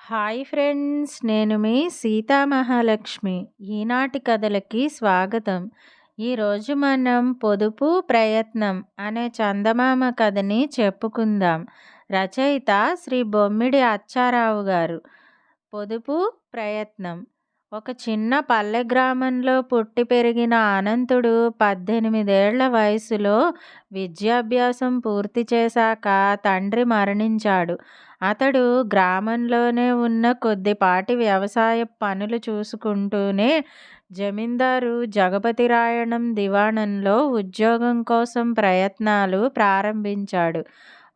Hi friends నేను మీ సీతామహాలక్ష్మి ఈనాటి కథలకి స్వాగతం. ఈరోజు మనం పొదుపు ప్రయత్నం అనే చందమామ కథని చెప్పుకుందాం. రచయిత శ్రీ బొమ్మిడి అచ్చారావు గారు. పొదుపు ప్రయత్నం. ఒక చిన్న పల్లె గ్రామంలో పుట్టి పెరిగిన అనంతుడు పద్దెనిమిదేళ్ళ వయసులో విద్యాభ్యాసం పూర్తి చేశాక తండ్రి మరణించాడు. అతడు గ్రామంలోనే ఉన్న కొద్దిపాటి వ్యవసాయ పనులు చూసుకుంటూనే జమీందారు జగపతి రాయణం దివాణంలో ఉద్యోగం కోసం ప్రయత్నాలు ప్రారంభించాడు.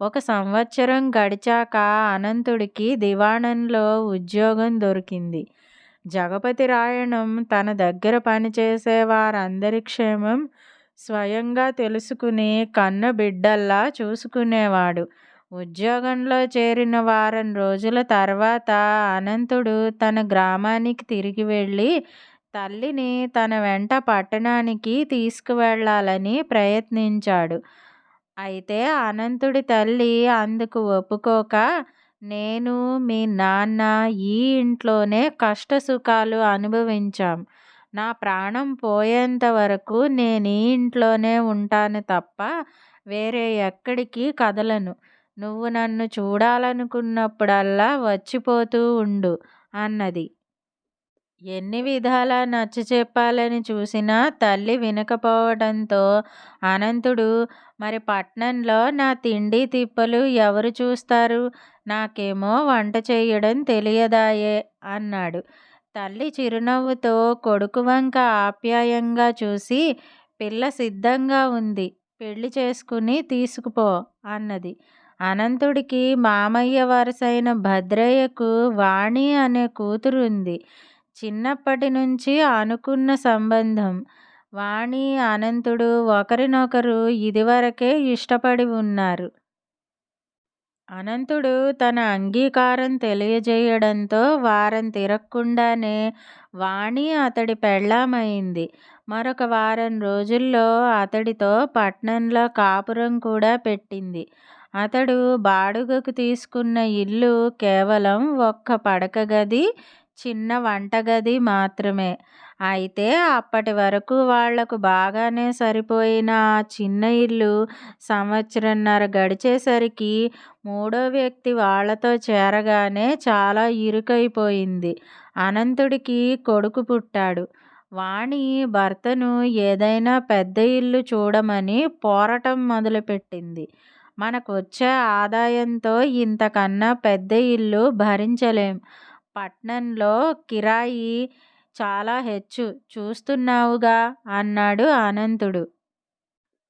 ఒక సంవత్సరం గడిచాక అనంతుడికి దివాణంలో ఉద్యోగం దొరికింది. జగపతి రాయణం తన దగ్గర పనిచేసే వారందరి క్షేమం స్వయంగా తెలుసుకుని కన్న బిడ్డల్లా చూసుకునేవాడు. ఉద్యోగంలో చేరిన వారం రోజుల తర్వాత అనంతుడు తన గ్రామానికి తిరిగి వెళ్ళి తల్లిని తన వెంట పట్టణానికి తీసుకువెళ్ళాలని ప్రయత్నించాడు. అయితే అనంతుడి తల్లి అందుకు ఒప్పుకోక నేను మీ నాన్న ఈ ఇంట్లోనే కష్ట సుఖాలు అనుభవించాం. నా ప్రాణం పోయేంత వరకు నేను ఈ ఇంట్లోనే ఉంటాను తప్ప వేరే ఎక్కడికి కదలను. నువ్వు నన్ను చూడాలనుకున్నప్పుడల్లా వచ్చిపోతూ ఉండు అన్నది. ఎన్ని విధాలా నచ్చ చెప్పాలని చూసినా తల్లి వినకపోవడంతో అనంతుడు మరి పట్నంలో నా తిండి తిప్పలు ఎవరు చూస్తారు? నాకేమో వంట చేయడం తెలియదాయే అన్నాడు. తల్లి చిరునవ్వుతో కొడుకు వంక ఆప్యాయంగా చూసి పిల్ల సిద్ధంగా ఉంది పెళ్ళి చేసుకుని తీసుకుపో అన్నది. అనంతుడికి మామయ్య వారసైన భద్రయ్యకు వాణి అనే కూతురుంది. చిన్నప్పటి నుంచి అనుకున్న సంబంధం. వాణి అనంతుడు ఒకరినొకరు ఇదివరకే ఇష్టపడి ఉన్నారు. అనంతుడు తన అంగీకారం తెలియజేయడంతో వారం తిరగకుండానే వాణి అతడి పెళ్ళామైంది. మరొక వారం రోజుల్లో అతడితో పట్నంలో కాపురం కూడా పెట్టింది. అతడు బాడుగకు తీసుకున్న ఇల్లు కేవలం ఒక్క పడక గది చిన్న వంటగది మాత్రమే. అయితే అప్పటి వరకు వాళ్ళకు బాగానే సరిపోయిన ఆ చిన్న ఇల్లు సంవత్సరంన్నర గడిచేసరికి మూడో వ్యక్తి వాళ్ళతో చేరగానే చాలా ఇరుకైపోయింది. అనంతుడికి కొడుకు పుట్టాడు. వాణి భర్తను ఏదైనా పెద్ద ఇల్లు చూడమని పోరటం మొదలుపెట్టింది. మనకు వచ్చే ఆదాయంతో ఇంతకన్నా పెద్ద ఇల్లు భరించలేం. పట్నంలో కిరాయి చాలా హెచ్చు. చూస్తున్నావుగా అన్నాడు అనంతుడు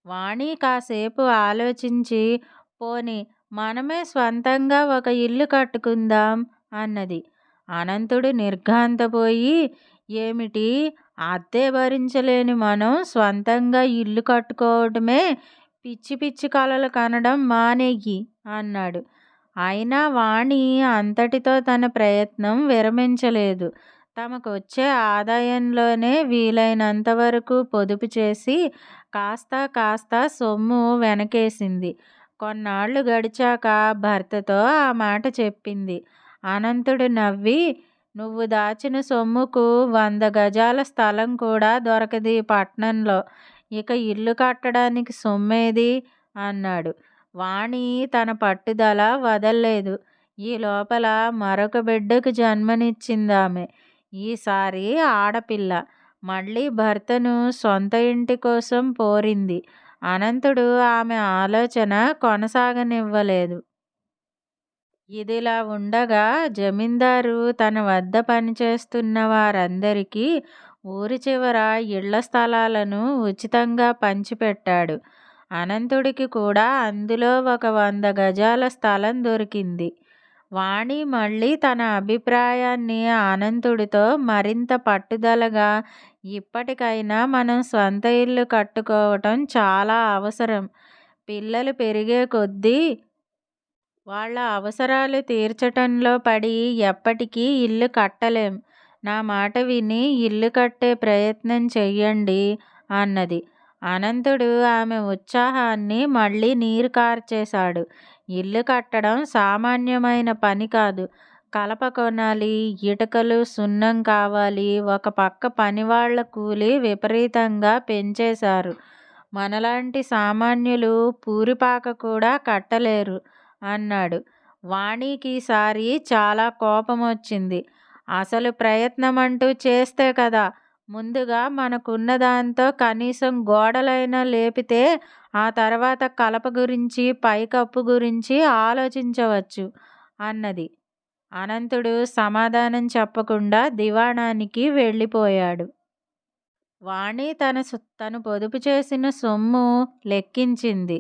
వాణి కాసేపు ఆలోచించి పోని మనమే స్వంతంగా ఒక ఇల్లు కట్టుకుందాం అన్నది. అనంతుడు నిర్ఘాంతపోయి ఏమిటి? అద్దె భరించలేని మనం స్వంతంగా ఇల్లు కట్టుకోవటమే పిచ్చి పిచ్చి కలలు కనడం మానేయి అన్నాడు. అయినా వాణి అంతటితో తన ప్రయత్నం విరమించలేదు. తమకొచ్చే ఆదాయంలోనే వీలైనంత వరకు పొదుపు చేసి కాస్త కాస్త సొమ్ము వెనకేసింది. కొన్నాళ్ళు గడిచాక భర్తతో ఆ మాట చెప్పింది. అనంతుడు నవ్వి నువ్వు దాచిన సొమ్ముకు వంద గజాల స్థలం కూడా దొరకది పట్నంలో. ఇక ఇల్లు కట్టడానికి సొమ్మేది? అన్నాడు. వాణి తన పట్టుదల వదల్లేదు. ఈ లోపల మరొక బిడ్డకు జన్మనిచ్చిందామె. ఈసారి ఆడపిల్ల. మళ్ళీ భర్తను సొంత ఇంటి కోసం పోరింది. అనంతుడు ఆమె ఆలోచన కొనసాగనివ్వలేదు. ఇదిలా ఉండగా జమీందారు తన వద్ద పనిచేస్తున్న వారందరికీ ఊరి చివర ఇళ్ళ స్థలాలను ఉచితంగా పంచిపెట్టాడు. అనంతుడికి కూడా అందులో ఒక వంద గజాల స్థలం దొరికింది. వాణి మళ్ళీ తన అభిప్రాయాన్ని అనంతుడితో మరింత పట్టుదలగా ఇప్పటికైనా మనం స్వంత ఇల్లు కట్టుకోవటం చాలా అవసరం. పిల్లలు పెరిగే కొద్దీ వాళ్ళ అవసరాలు తీర్చటంలో పడి ఎప్పటికీ ఇల్లు కట్టలేం. నా మాట విని ఇల్లు కట్టే ప్రయత్నం చెయ్యండి అన్నది. అనంతుడు ఆమె ఉత్సాహాన్ని మళ్ళీ నీరు కార్చేశాడు. ఇల్లు కట్టడం సామాన్యమైన పని కాదు. కలప కొనాలి ఇటుకలు సున్నం కావాలి ఒక పక్క పనివాళ్ళ కూలి విపరీతంగా పెంచేశారు. మనలాంటి సామాన్యులు పూరిపాక కూడా కట్టలేరు అన్నాడు. వాణికి ఈసారి చాలా కోపం వచ్చింది అసలు ప్రయత్నం అంటూ చేస్తే కదా! ముందుగా మనకున్న దాంతో కనీసం గోడలైనా లేపితే ఆ తర్వాత కలప గురించి పైకప్పు గురించి ఆలోచించవచ్చు అన్నది. అనంతుడు సమాధానం చెప్పకుండా దివాణానికి వెళ్ళిపోయాడు. వాణి తన తను పొదుపు చేసిన సొమ్ము లెక్కించింది.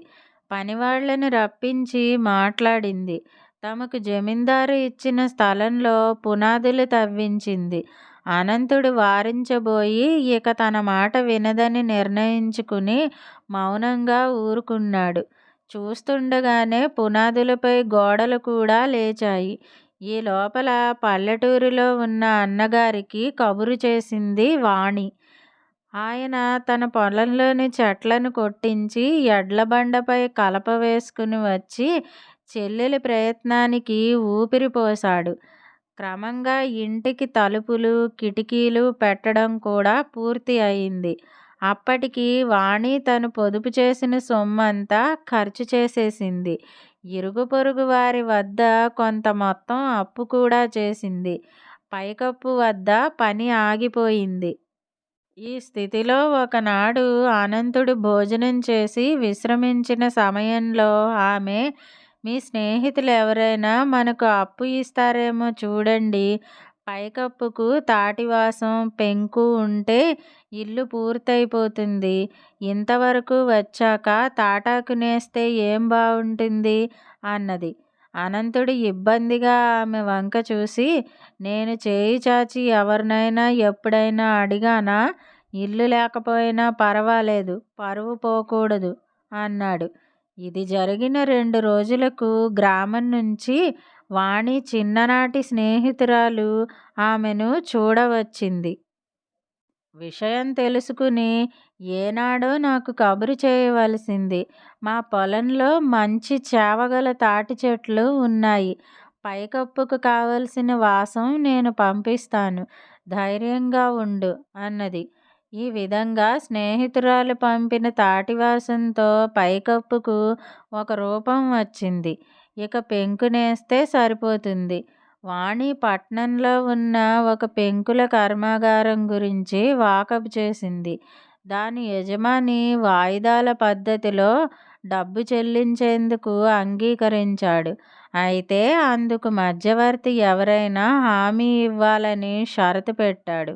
పనివాళ్ళను రప్పించి మాట్లాడింది. తమకు జమీందారు ఇచ్చిన స్థలంలో పునాదులు తవ్వించింది. అనంతుడు వారించబోయి ఇక తన మాట వినదని నిర్ణయించుకుని మౌనంగా ఊరుకున్నాడు. చూస్తుండగానే పునాదులపై గోడలు కూడా లేచాయి. ఈ లోపల పల్లెటూరులో ఉన్న అన్నగారికి కబురు చేసింది వాణి. ఆయన తన పొలంలోని చెట్లను కొట్టించి ఎడ్ల బండపై కలప వేసుకుని వచ్చి చెల్లెలి ప్రయత్నానికి ఊపిరిపోశాడు. క్రమంగా ఇంటికి తలుపులు కిటికీలు పెట్టడం కూడా పూర్తి అయింది. అప్పటికి వాణి తను పొదుపు చేసిన సొమ్మంతా ఖర్చు చేసేసింది. ఇరుగు పొరుగు వారి వద్ద కొంత మొత్తం అప్పు కూడా చేసింది. పైకప్పు వద్ద పని ఆగిపోయింది. ఈ స్థితిలో ఒకనాడు అనంతుడు భోజనం చేసి విశ్రమించిన సమయంలో ఆమె మీ స్నేహితులు ఎవరైనా మనకు అప్పు ఇస్తారేమో చూడండి. పైకప్పుకు తాటివాసం పెంకు ఉంటే ఇల్లు పూర్తయిపోతుంది. ఇంతవరకు వచ్చాక తాటాకు నేస్తే ఏం బాగుంటుంది అన్నది. అనంతుడు ఇబ్బందిగా ఆమె వంక చూసి నేను చేయి చాచి ఎవరినైనా ఎప్పుడైనా అడిగానా? ఇల్లు లేకపోయినా పర్వాలేదు పరువు పోకూడదు అన్నాడు. ఇది జరిగిన రెండు రోజులకు గ్రామం నుంచి వాణి చిన్ననాటి స్నేహితురాలు ఆమెను చూడవచ్చింది. విషయం తెలుసుకుని ఏనాడో నాకు కబురు చేయవలసింది. మా పొలంలో మంచి చేవగల తాటి చెట్లు ఉన్నాయి. పైకప్పుకు కావలసిన వాసం నేను పంపిస్తాను. ధైర్యంగా ఉండు అన్నది. ఈ విధంగా స్నేహితురాలు పంపిన తాటివాసంతో పైకప్పుకు ఒక రూపం వచ్చింది. ఇక పెంకునేస్తే సరిపోతుంది. వాణి పట్నంలో ఉన్న ఒక పెంకుల కర్మాగారం గురించి వాకప్ చేసింది. దాని యజమాని వాయిదాల పద్ధతిలో డబ్బు చెల్లించేందుకు అంగీకరించాడు. అయితే అందుకు మధ్యవర్తి ఎవరైనా హామీ ఇవ్వాలని షరతు పెట్టాడు.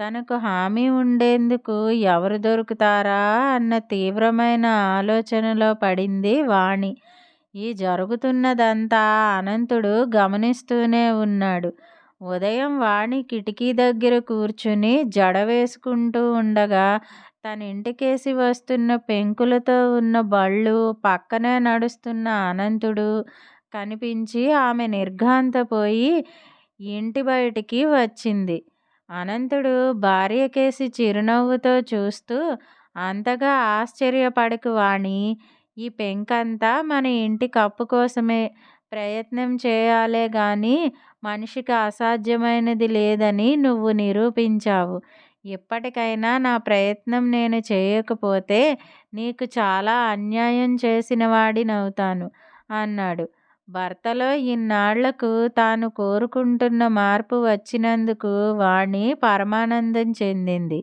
తనకు హామీ ఉండేందుకు ఎవరు దొరుకుతారా అన్న తీవ్రమైన ఆలోచనలో పడింది వాణి. ఈ జరుగుతున్నదంతా అనంతుడు గమనిస్తూనే ఉన్నాడు. ఉదయం వాణి కిటికీ దగ్గర కూర్చుని జడ వేసుకుంటూ ఉండగా తన ఇంటికేసి వస్తున్న పెంకులతో ఉన్న బళ్ళు పక్కనే నడుస్తున్న అనంతుడు కనిపించి ఆమె నిర్ఘాంతపోయి ఇంటి బయటికి వచ్చింది. అనంతుడు భార్యకేసి చిరునవ్వుతో చూస్తూ అంతగా ఆశ్చర్యపడకు వాణి. ఈ పెంకంతా మన ఇంటి కప్పు కోసమే. ప్రయత్నం చేయాలే గాని మనిషికి అసాధ్యమైనది లేదని నువ్వు నిరూపించావు. ఇప్పటికైనా నా ప్రయత్నం నేను చేయకపోతే నీకు చాలా అన్యాయం చేసిన వాడినవుతాను అన్నాడు. భర్తలో ఇన్నాళ్ళకు తాను కోరుకుంటున్న మార్పు వచ్చినందుకు వాణి పరమానందం చెందింది.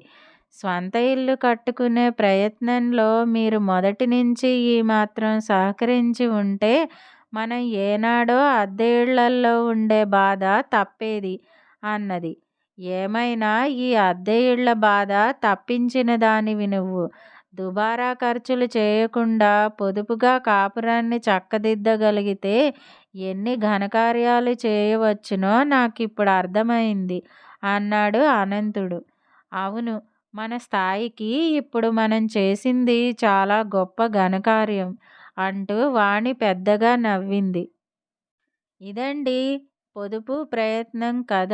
స్వంత ఇల్లు కట్టుకునే ప్రయత్నంలో మీరు మొదటి నుంచి ఈ మాత్రం సహకరించి ఉంటే మనం ఏనాడో అద్దె ఇళ్ళల్లో ఉండే బాధ తప్పేది అన్నది. ఏమైనా ఈ అద్దె ఇళ్ళ బాధ తప్పించిన దానివి నువ్వు. దుబారా ఖర్చులు చేయకుండా పొదుపుగా కాపురాన్ని చక్కదిద్దగలిగితే ఎన్ని ఘనకార్యాలు చేయవచ్చునో నాకిప్పుడు అర్థమైంది అన్నాడు అనంతుడు. అవును మన స్థాయికి ఇప్పుడు మనం చేసింది చాలా గొప్ప ఘనకార్యం అంటూ వాణి పెద్దగా నవ్వింది. ఇదండి పొదుపు ప్రయత్నం కథ